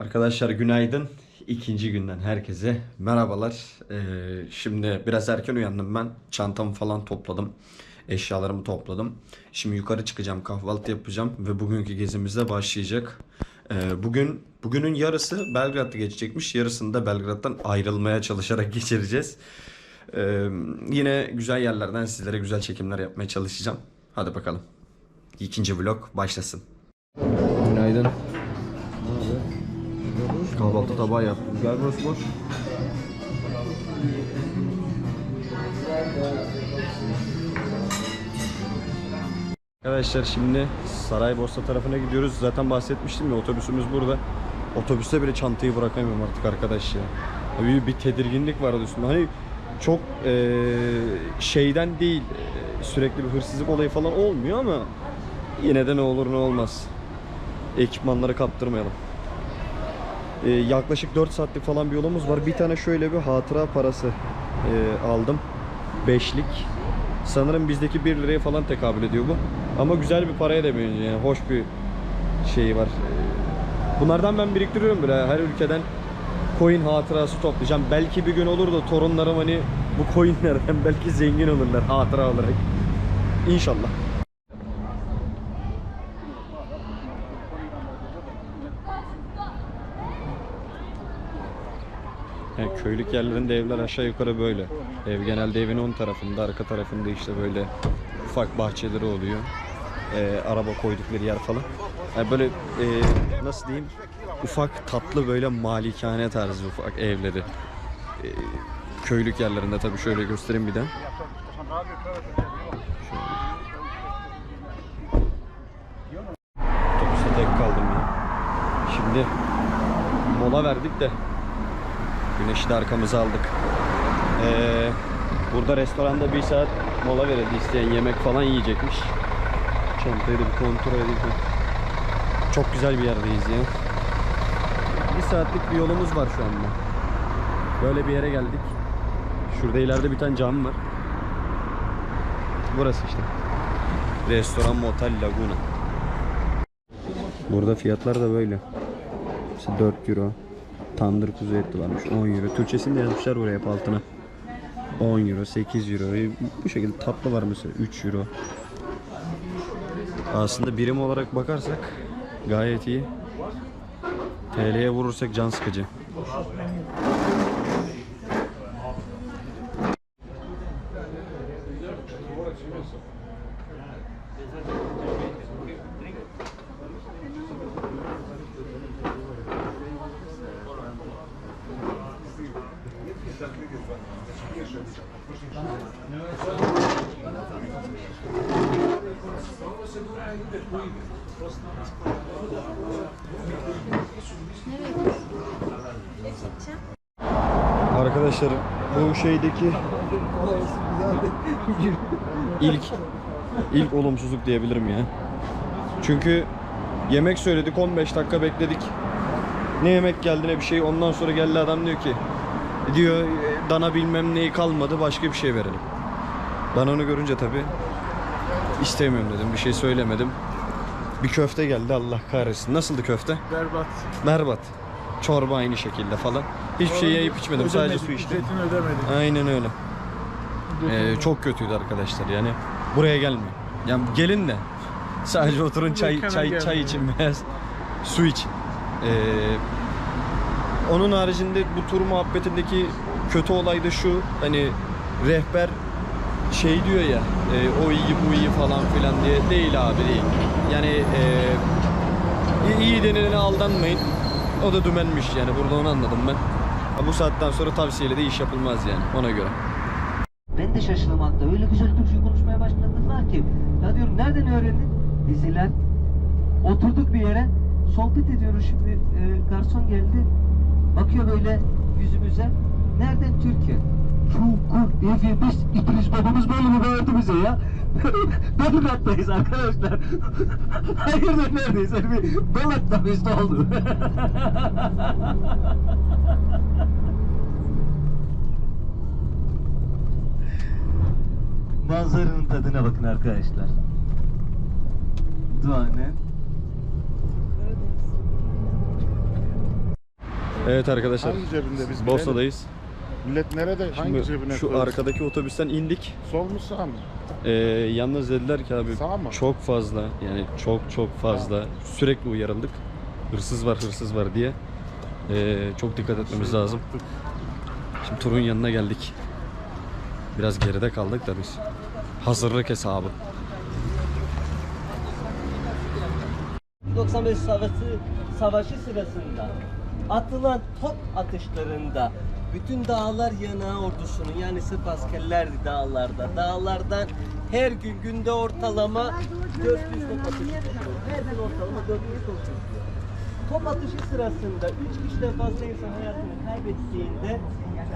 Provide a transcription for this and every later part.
Arkadaşlar günaydın. İkinci günden herkese merhabalar. Ee, şimdi biraz erken uyandım ben. Çantamı falan topladım. Eşyalarımı topladım. Şimdi yukarı çıkacağım, kahvaltı yapacağım ve bugünkü gezimizde başlayacak. Ee, bugün bugünün yarısı Belgrad'da geçecekmiş. Yarısını da Belgrad'dan ayrılmaya çalışarak geçireceğiz. Ee, yine güzel yerlerden sizlere güzel çekimler yapmaya çalışacağım. Hadi bakalım. İkinci vlog başlasın. Günaydın. Kahvaltı tabağı yaptım. Gel burası boş. Arkadaşlar şimdi Saraybosna tarafına gidiyoruz. Zaten bahsetmiştim ya otobüsümüz burada. Otobüste bile çantayı bırakamıyorum artık arkadaş ya. Bir, bir tedirginlik vardı üstümde. Hani çok eee, şeyden değil sürekli bir hırsızlık olayı falan olmuyor ama yine de ne olur ne olmaz. Ekipmanları kaptırmayalım. Ee, yaklaşık 4 saatlik falan bir yolumuz var. Bir tane şöyle bir hatıra parası e, aldım. Beşlik. Sanırım bizdeki 1 liraya falan tekabül ediyor bu. Ama güzel bir paraya da. Yani hoş bir şeyi var. Bunlardan ben biriktiriyorum böyle her ülkeden coin hatırası toplayacağım. Belki bir gün olur da torunlarım hani bu coinlerden belki zengin olurlar hatıra olarak. İnşallah. Köylük yerlerinde evler aşağı yukarı böyle. Ev genelde evin ön tarafında, arka tarafında işte böyle ufak bahçeleri oluyor. Ee, araba koydukları yer falan. Yani böyle e, nasıl diyeyim? Ufak tatlı böyle malikane tarzı ufak evleri. Ee, köylük yerlerinde tabii şöyle göstereyim bir de. Otobüste tek kaldım ya. Şimdi mola verdik de Güneşi de arkamıza aldık. Ee, burada restoranda bir saat mola verildi isteyen yemek falan yiyecekmiş. Çantayı da bir kontrol edeyim. Çok güzel bir yerdeyiz ya. Bir saatlik bir yolumuz var şu anda. Böyle bir yere geldik. Şurada ileride bir tane cam var. Burası işte. Restoran Motel Laguna. Burada fiyatlar da böyle. İşte 4 euro. Tandır kuzu eti varmış 10 euro. Türkçesini de yazmışlar buraya hep altına. 10 euro, 8 euro. Bu şekilde tatlı var mesela 3 euro. Aslında birim olarak bakarsak gayet iyi. TL'ye vurursak can sıkıcı. Arkadaşlar bu şeydeki ilk ilk olumsuzluk diyebilirim ya. Çünkü yemek söyledik 15 dakika bekledik. Ne yemek geldi ne bir şey. Ondan sonra geldi adam diyor ki diyor dana bilmem neyi kalmadı başka bir şey verelim. Ben onu görünce tabi istemiyorum dedim. Bir şey söylemedim. Bir köfte geldi Allah kahretsin. Nasıldı köfte? Berbat. Berbat. Çorba aynı şekilde falan. Hiçbir şey yiyip içmedim. Sadece su içtim. Ücretini ödemedik. Aynen öyle. Ee, çok kötüydü arkadaşlar yani. Buraya gelmeyin. Yani gelin de sadece oturun çay Mekana çay çay gelmeyin. için veya su için. Ee, onun haricinde bu tur muhabbetindeki kötü olay da şu hani rehber şey diyor ya e, o iyi bu iyi falan filan diye değil abi değil. Yani e, iyi- iyi denilene aldanmayın. O da dümenmiş yani burada onu anladım ben. Bu saatten sonra tavsiyeyle de iş yapılmaz yani ona göre. Ben de şaşırmakta. Öyle güzel Türkçe konuşmaya başladılar ki. Ya diyorum nereden öğrendin? Diziler. Oturduk bir yere. Sohbet ediyoruz şimdi. E, garson geldi. Bakıyor böyle yüzümüze. Nereden Türkiye? Çok biz İdris babamız böyle mi öğretti bize ya? Belgrad'dayız arkadaşlar. Hayırdır neredeyiz? Hani bir Balat'ta mıyız ne oldu? Manzaranın tadına bakın arkadaşlar. Duane. Evet arkadaşlar. Hangi cebinde biz. Bosna'dayız. Millet nerede? Hangi Şimdi cebine şu koyuyor? arkadaki otobüsten indik. Sol mu sağ mı? Ee, yalnız dediler ki abi Sağ mı? çok fazla yani çok çok fazla sürekli uyarıldık. Hırsız var hırsız var diye. Ee, çok dikkat etmemiz lazım. Şimdi turun yanına geldik. Biraz geride kaldık da biz. Hazırlık hesabı. 95 savaşı, savaşı sırasında atılan top atışlarında bütün dağlar yanağı ordusunun yani Sırp askerlerdi dağlarda. Dağlardan her gün günde ortalama 400 top atışı yapıyor. Her gün ortalama 400 top yapıyor. Top atışı sırasında 3 kişiden fazla insan hayatını kaybettiğinde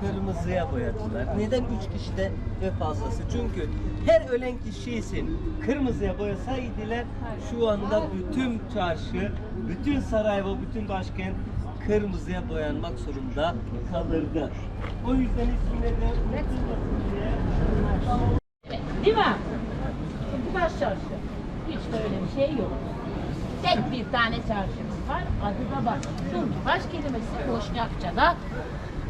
kırmızıya boyadılar. Neden 3 kişide ve fazlası? Çünkü her ölen kişi için kırmızıya boyasaydılar şu anda bütün çarşı, bütün Sarajevo, bütün başkent kırmızıya boyanmak zorunda kalırdı. O yüzden isimleri de unutulmasın diye Değil mi? Baş çarşı. Hiç böyle bir şey yok. Tek bir tane çarşımız var. Adı da baş. Çünkü baş kelimesi Boşnakça'da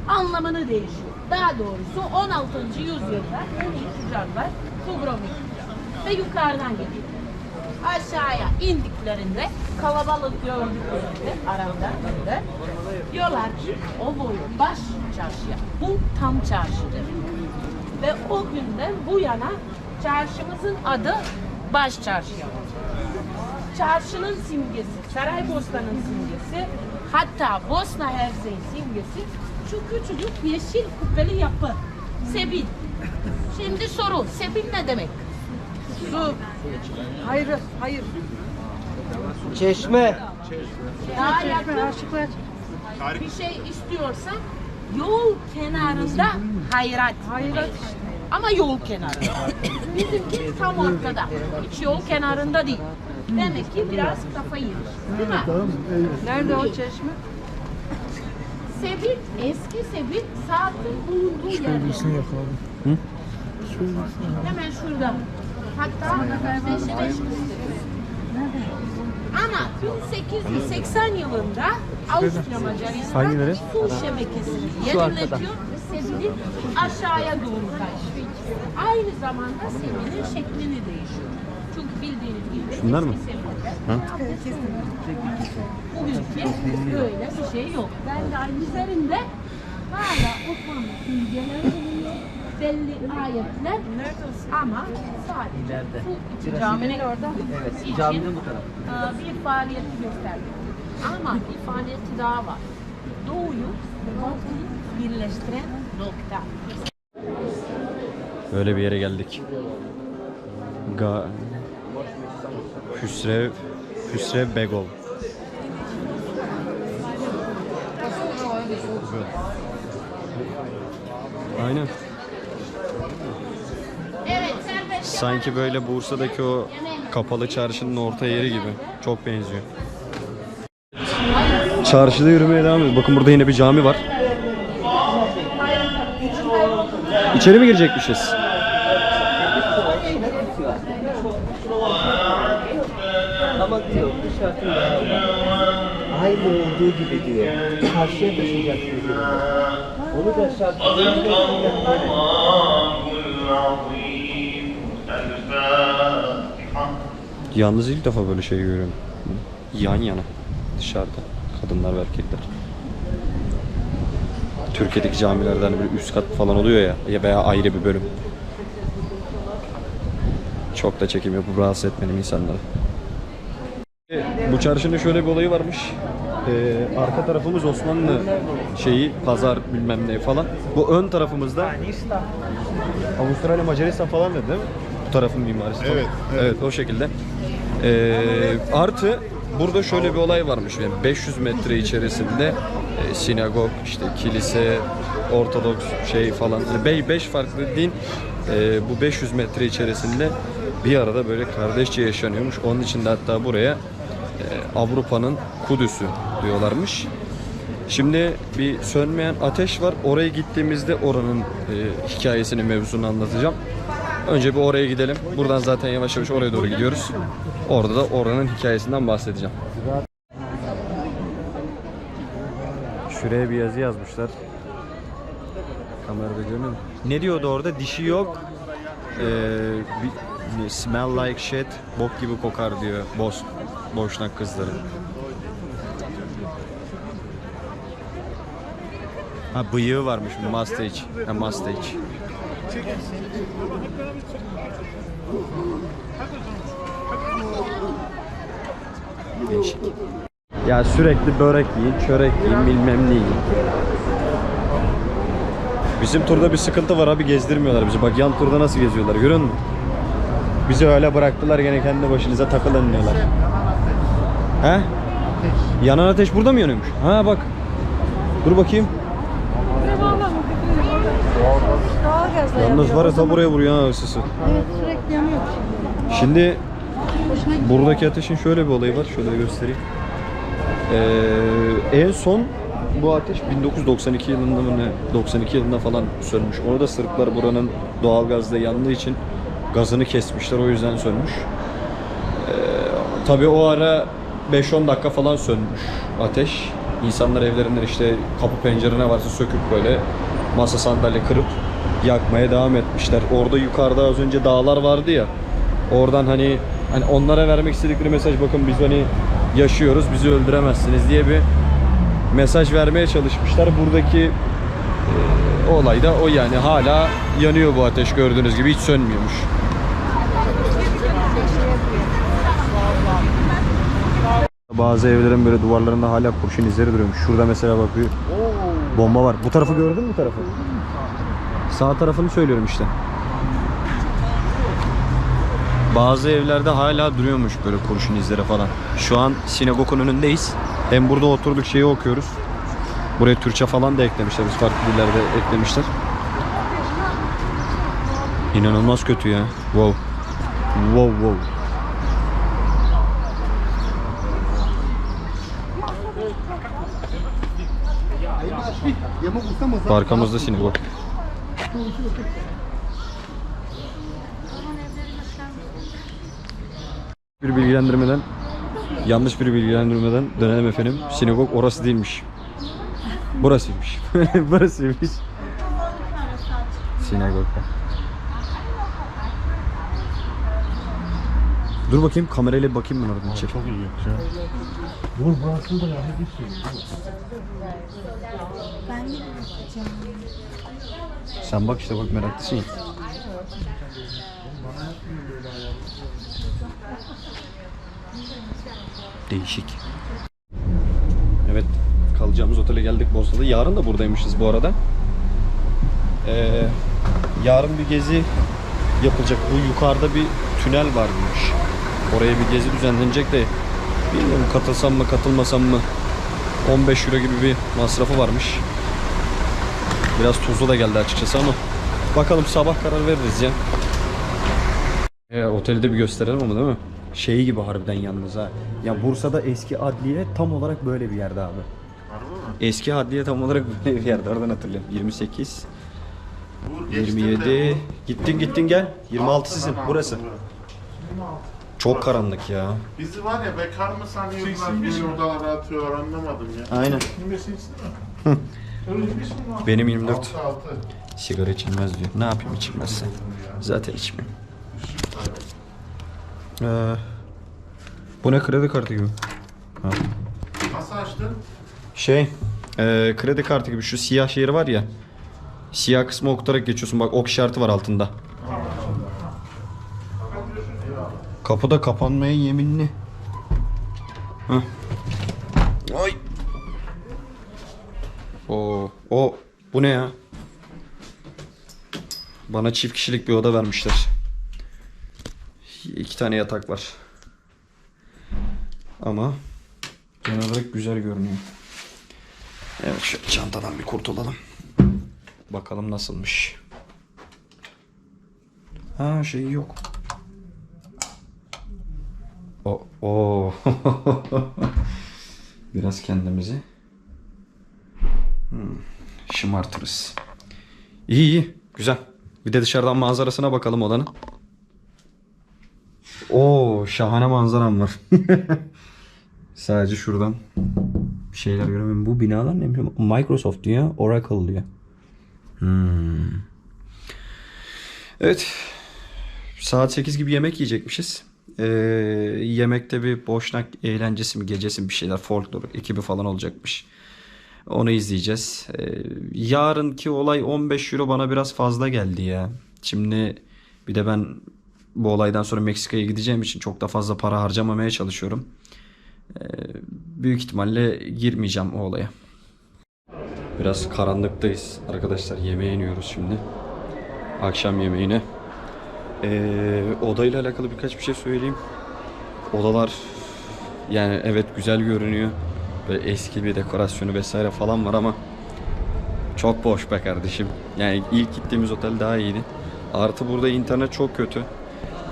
anlamını değişiyor. Daha doğrusu 16. yüzyılda iyi tüccarlar Dubrovnik ve yukarıdan geliyor. Aşağıya indiklerinde kalabalık gördüklerinde aralarında diyorlar ki o boyu baş çarşıya. Bu tam çarşıdır. Ve o günden bu yana çarşımızın adı Baş Çarşı. Çarşının simgesi, Saraybosna'nın simgesi, hatta Bosna Hersey simgesi şu küçücük yeşil kubbeli yapı. Sebil. Şimdi soru, sebil ne demek? Su. Hayır, hayır. Çeşme. Daha yakın bir şey istiyorsan yol kenarında hayrat. Hayrat Ama yol kenarında. Bizimki tam ortada. Hiç yol kenarında değil. Demek ki biraz kafa yemiş. Değil mi? Nerede o çeşme? Sebil, eski Sebil saatin bulunduğu yerde. Hemen şurada. Hatta Ama 1880 yılında Avusturya Macaristan Hangileri? su şebekesini yeniletiyor ve Sebil'i aşağıya doğru taşıyor. Aynı zamanda Sebil'in şeklini değişiyor. Çünkü bildiğiniz gibi Şunlar eski mı? Sebil- Bugünkü böyle bir şey yok. Ben de aynı üzerinde hala Osmanlı simgeleri. Belli ayetler ama sadece bu caminin orada için caminin bu tarafı. bir faaliyeti gösterdi. Ama bir faaliyeti daha var. Doğuyu batı'yı birleştiren nokta. Böyle bir yere geldik. Ga Hüsrev Hüsrev Begov. Aynen. Sanki böyle Bursa'daki o kapalı çarşının orta yeri gibi. Çok benziyor. Çarşıda yürümeye devam ediyoruz. Bakın burada yine bir cami var. İçeri mi girecekmişiz? Dışarıda aynı olduğu gibi diyor. Karşıya taşıyacaksın diyor. Onu da Yalnız ilk defa böyle şey görüyorum. Yan yana. Dışarıda. Kadınlar ve erkekler. Türkiye'deki camilerde hani böyle üst kat falan oluyor ya ya veya ayrı bir bölüm. Çok da çekim yapıp rahatsız etmedim insanları. Bu çarşının şöyle bir olayı varmış. Ee, arka tarafımız Osmanlı şeyi, pazar bilmem ne falan. Bu ön tarafımızda Avustralya, Macaristan falan dedi değil mi? Bu tarafın mimarisi falan. Evet, evet. Evet o şekilde. Ee, artı burada şöyle bir olay varmış. Yani 500 metre içerisinde e, sinagog, işte kilise, Ortodoks şey falan. Yani 5 farklı din e, bu 500 metre içerisinde bir arada böyle kardeşçe yaşanıyormuş. Onun için de hatta buraya Avrupa'nın Kudüs'ü diyorlarmış. Şimdi bir sönmeyen ateş var. Oraya gittiğimizde oranın e, hikayesini, mevzusunu anlatacağım. Önce bir oraya gidelim. Buradan zaten yavaş yavaş oraya doğru gidiyoruz. Orada da oranın hikayesinden bahsedeceğim. Şuraya bir yazı yazmışlar. Kamerada görünüyor? Ne diyordu orada? Dişi yok. Ee, smell like shit. Bok gibi kokar diyor. Boş, boşnak kızları. Ha bıyığı varmış mustache. Ha mustache. Değişik. Ya sürekli börek yiyin, çörek yiyin, bilmem ne yiyin. Bizim turda bir sıkıntı var abi gezdirmiyorlar bizi. Bak yan turda nasıl geziyorlar görüyor musun? Bizi öyle bıraktılar gene kendi başınıza takılın diyorlar. He? Yanan ateş burada mı yanıyormuş? Ha bak. Dur bakayım. Doğalgazla Yalnız var ya buraya vuruyor ha ısısı. Evet sürekli yanıyor. Şimdi buradaki ateşin şöyle bir olayı var. Şöyle göstereyim. Ee, en son bu ateş 1992 yılında mı ne? 92 yılında falan sönmüş. Orada Sırplar buranın doğalgazda yandığı için gazını kesmişler. O yüzden sönmüş. Ee, tabii o ara 5-10 dakika falan sönmüş ateş. İnsanlar evlerinden işte kapı pencere ne varsa söküp böyle masa sandalye kırıp yakmaya devam etmişler. Orada yukarıda az önce dağlar vardı ya. Oradan hani hani onlara vermek istedikleri mesaj bakın biz hani yaşıyoruz bizi öldüremezsiniz diye bir mesaj vermeye çalışmışlar. Buradaki e, olay da o yani hala yanıyor bu ateş gördüğünüz gibi hiç sönmüyormuş. Bazı evlerin böyle duvarlarında hala kurşun izleri duruyormuş. Şurada mesela bak bir bomba var. Bu tarafı gördün mü bu tarafı? Sağ tarafını söylüyorum işte. Bazı evlerde hala duruyormuş böyle kurşun izleri falan. Şu an sinagogun önündeyiz. Hem burada oturduk şeyi okuyoruz. Buraya Türkçe falan da eklemişler. Biz farklı dillerde eklemişler. İnanılmaz kötü ya. Wow. Wow wow. Arkamızda sinagog. Bir bilgilendirmeden yanlış bir bilgilendirmeden dönelim efendim. Sinagog orası değilmiş. Burasıymış. Burasıymış. Sinagog. Dur bakayım kamerayla bir bakayım ben oradan içeri. Çok ilginç ya. Dur burası da yani bir şey. Sen bak işte bak meraklısın ya. Değişik. Evet kalacağımız otele geldik Bosna'da. Yarın da buradaymışız bu arada. Ee, yarın bir gezi yapılacak. Bu yukarıda bir tünel varmış. Oraya bir gezi düzenlenecek de bilmiyorum katılsam mı katılmasam mı 15 euro gibi bir masrafı varmış. Biraz tuzlu da geldi açıkçası ama bakalım sabah karar veririz ya. E, oteli de bir gösterelim ama değil mi? Şey gibi harbiden yalnız ha. Ya Bursa'da eski adliye tam olarak böyle bir yerde abi. Eski adliye tam olarak böyle bir yerde. Oradan hatırlıyorum. 28, 27. Gittin gittin gel. 26 sizin. Burası. Çok karanlık ya. Bizi var ya bekar mı sanıyorlar bir odalara atıyor anlamadım ya. Aynen. Benim 24. 6 6. Sigara içilmez diyor. Ne yapayım içilmezse. Zaten içmiyorum. Ee, bu ne kredi kartı gibi? Ha. Nasıl açtın? Şey, e, kredi kartı gibi şu siyah şehir var ya. Siyah kısmı okutarak geçiyorsun. Bak ok işareti var altında. Kapı da kapanmaya yeminli. Hah. Ay. O, o bu ne ya? Bana çift kişilik bir oda vermişler. İki tane yatak var. Ama genel olarak güzel görünüyor. Evet şu çantadan bir kurtulalım. Bakalım nasılmış. Ha şey yok. O, o. Biraz kendimizi hmm, şımartırız. İyi iyi güzel. Bir de dışarıdan manzarasına bakalım odanın. Oo şahane manzaram var. Sadece şuradan Bir şeyler göremiyorum. Bu binalar ne bileyim. Microsoft diyor. Oracle diyor. Hmm. Evet. Saat 8 gibi yemek yiyecekmişiz. Ee, yemekte bir boşnak eğlencesi mi gecesi mi bir şeyler folklor ekibi falan olacakmış. Onu izleyeceğiz. Ee, yarınki olay 15 euro bana biraz fazla geldi ya. Şimdi bir de ben bu olaydan sonra Meksika'ya gideceğim için çok da fazla para harcamamaya çalışıyorum. Ee, büyük ihtimalle girmeyeceğim o olaya. Biraz karanlıktayız arkadaşlar. Yemeğe iniyoruz şimdi. Akşam yemeğine. Ee, odayla alakalı birkaç bir şey söyleyeyim. Odalar yani evet güzel görünüyor. Ve eski bir dekorasyonu vesaire falan var ama çok boş be kardeşim. Yani ilk gittiğimiz otel daha iyiydi. Artı burada internet çok kötü.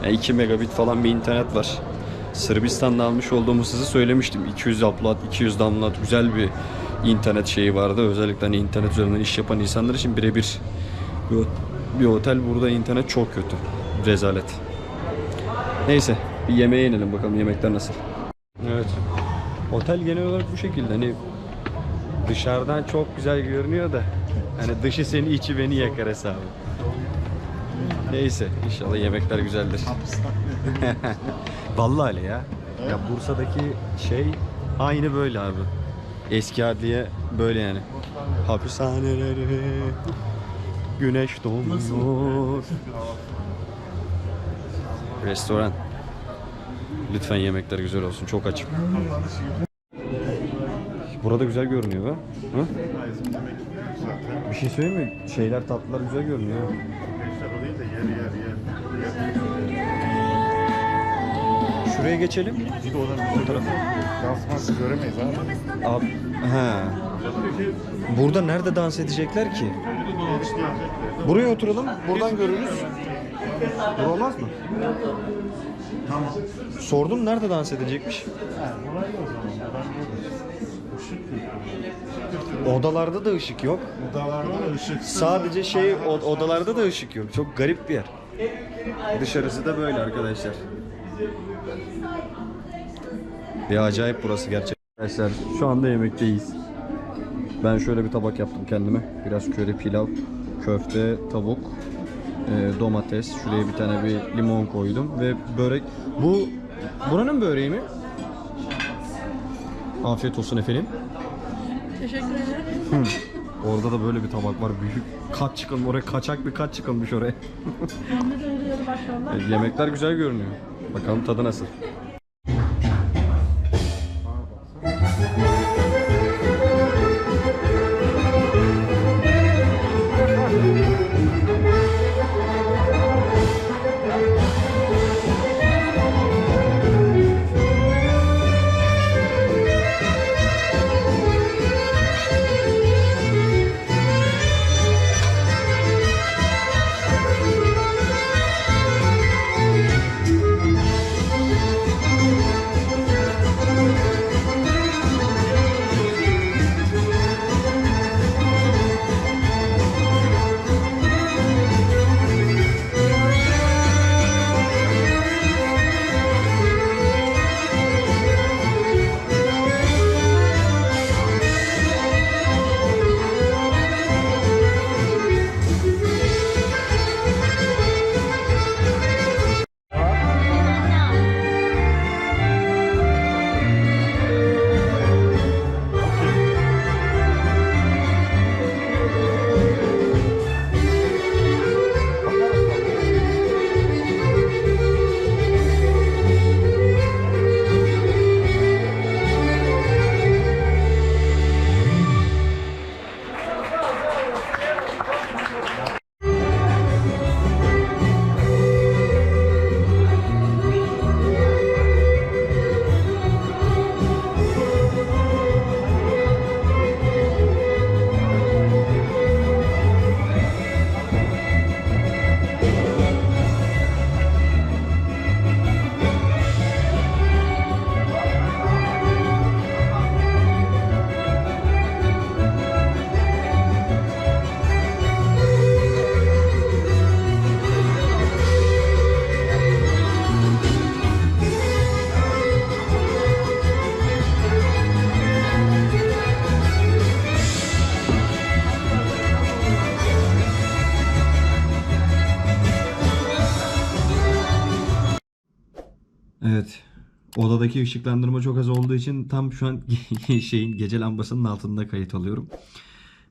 Yani 2 megabit falan bir internet var. Sırbistan'da almış olduğumuz hızı söylemiştim. 200 upload, 200 download güzel bir internet şeyi vardı. Özellikle hani internet üzerinden iş yapan insanlar için birebir bir, bir otel burada internet çok kötü. Rezalet. Neyse bir yemeğe inelim bakalım yemekler nasıl. Evet. Otel genel olarak bu şekilde. Hani dışarıdan çok güzel görünüyor da hani dışı seni içi beni yakar hesabı. Neyse inşallah yemekler güzeldir. Vallahi öyle ya. Ya Bursa'daki şey aynı böyle abi. Eski adliye böyle yani. Hapishaneleri güneş doğmuyor. Restoran. Lütfen yemekler güzel olsun. Çok açım. Burada güzel görünüyor be. Hı? Bir şey söyleyeyim mi? Şeyler tatlılar güzel görünüyor. Şuraya geçelim. Bir de oradan bir tarafa. Yansıması göremeyiz abi. Abi, he. Burada nerede dans edecekler ki? Buraya oturalım. Buradan görürüz. Bura olmaz mı? Sordum nerede dans edilecekmiş? Odalarda da ışık yok. Odalarda da ışık. Sadece şey o- odalarda da ışık yok. Çok garip bir yer. Dışarısı da böyle arkadaşlar. Bir acayip burası gerçekten. Arkadaşlar şu anda yemekteyiz. Ben şöyle bir tabak yaptım kendime. Biraz köri pilav, köfte, tavuk, e, domates. Şuraya bir tane bir limon koydum ve börek. Bu buranın böreği mi? Afiyet olsun efendim. Teşekkür ederim. Orada da böyle bir tabak var. Büyük kat çıkılmış oraya kaçak bir kat çıkılmış oraya. E, Yemekler güzel görünüyor. Bakalım tadı nasıl. Odadaki ışıklandırma çok az olduğu için tam şu an şeyin gece lambasının altında kayıt alıyorum.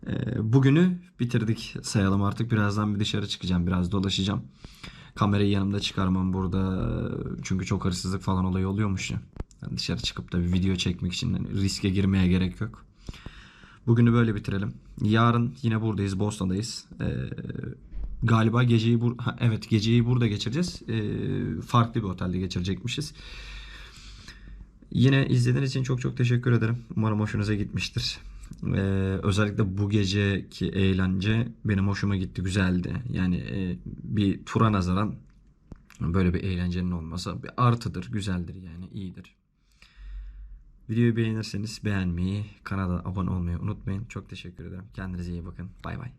Ee, bugünü bitirdik sayalım artık. Birazdan bir dışarı çıkacağım. Biraz dolaşacağım. Kamerayı yanımda çıkarmam burada. Çünkü çok hırsızlık falan olayı oluyormuş ya. Yani dışarı çıkıp da bir video çekmek için yani riske girmeye gerek yok. Bugünü böyle bitirelim. Yarın yine buradayız. Boston'dayız. Ee, galiba geceyi bur ha, evet geceyi burada geçireceğiz. Ee, farklı bir otelde geçirecekmişiz. Yine izlediğiniz için çok çok teşekkür ederim. Umarım hoşunuza gitmiştir. Ee, özellikle bu geceki eğlence benim hoşuma gitti, güzeldi. Yani e, bir tura nazaran böyle bir eğlencenin olması bir artıdır, güzeldir yani iyidir. Videoyu beğenirseniz beğenmeyi, kanala abone olmayı unutmayın. Çok teşekkür ederim. Kendinize iyi bakın. Bay bay.